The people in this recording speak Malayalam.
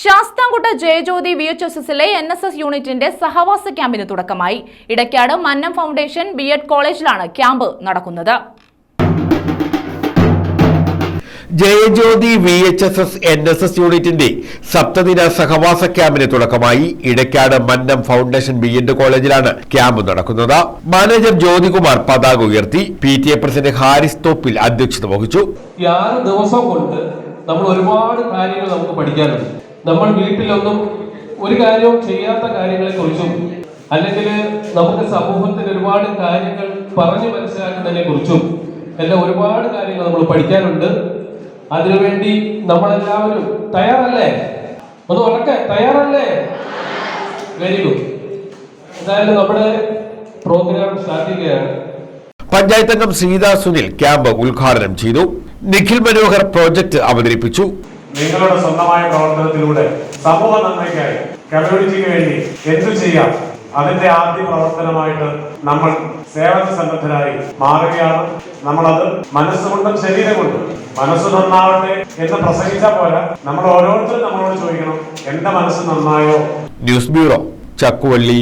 Sasthamcotta Jayajyothi V H S എസിലെ എൻ എസ് എസ് യൂണിറ്റിന്റെ സഹവാസ ക്യാമ്പിന് തുടക്കമായി. Edakkad Mannam foundation B Ed കോളേജിലാണ് ക്യാമ്പ് നടക്കുന്നത്. Jayajyothi V H S S N S S യൂണിറ്റിന്റെ സപ്തദിന സഹവാസ ക്യാമ്പിന് തുടക്കമായി. Edakkad Mannam foundation B Ed കോളേജിലാണ് ക്യാമ്പ് നടക്കുന്നത്. മാനേജർ ജ്യോതികുമാർ പതാക ഉയർത്തി P T A president Haris Thoppil അധ്യക്ഷത വഹിച്ചു. ഈ ആറ് ദിവസം കൊണ്ട് നമ്മൾ ഒരുപാട് കാര്യങ്ങൾ നമുക്ക് പഠിക്കാനുണ്ട്. നമ്മൾ വീട്ടിലൊന്നും ഒരു കാര്യവും ചെയ്യാത്ത കാര്യങ്ങളെ കുറിച്ചും അല്ലെങ്കിൽ നമുക്ക് സമൂഹത്തിൽ ഒരുപാട് കാര്യങ്ങൾ പറഞ്ഞു മനസ്സിലാക്കുന്നതിനെ കുറിച്ചും എല്ലാം ഒരുപാട് കാര്യങ്ങൾ നമ്മൾ പഠിക്കാനുണ്ട്. അതിനുവേണ്ടി നമ്മളെല്ലാവരും തയ്യാറല്ലേ? ഒന്ന് ഉറക്കെ തയ്യാറല്ലേ? വെരി ഗുഡ് എന്തായാലും നമ്മുടെ പ്രോഗ്രാം സ്റ്റാർട്ട് ചെയ്യുകയാണ്. പഞ്ചായത്ത് അംഗം സീതാ സുനിൽ ക്യാമ്പ് ഉദ്ഘാടനം ചെയ്തു. നിഖിൽ മനോഹർ പ്രോജക്ട് അവതരിപ്പിച്ചു. നിങ്ങളുടെ സ്വന്തമായ പ്രവർത്തനത്തിലൂടെ സമൂഹ നന്മയ്ക്കായി കമ്മ്യൂണിറ്റിക്ക് വേണ്ടി എന്തു ചെയ്യാം? അതിന്റെ ആദ്യ പ്രവർത്തനമായിട്ട് നമ്മൾ സേവന സന്നദ്ധരായി മാറുകയാണ്. നമ്മളത് മനസ്സുകൊണ്ടും ശരീരം കൊണ്ടും മനസ്സ് നന്നാവട്ടെ എന്ന് പ്രസംഗിച്ചാൽ പോലെ നമ്മൾ ഓരോരുത്തരും നമ്മളോട് ചോദിക്കണം എന്റെ മനസ്സ് നന്നായോ? News bureau Chakkuvalli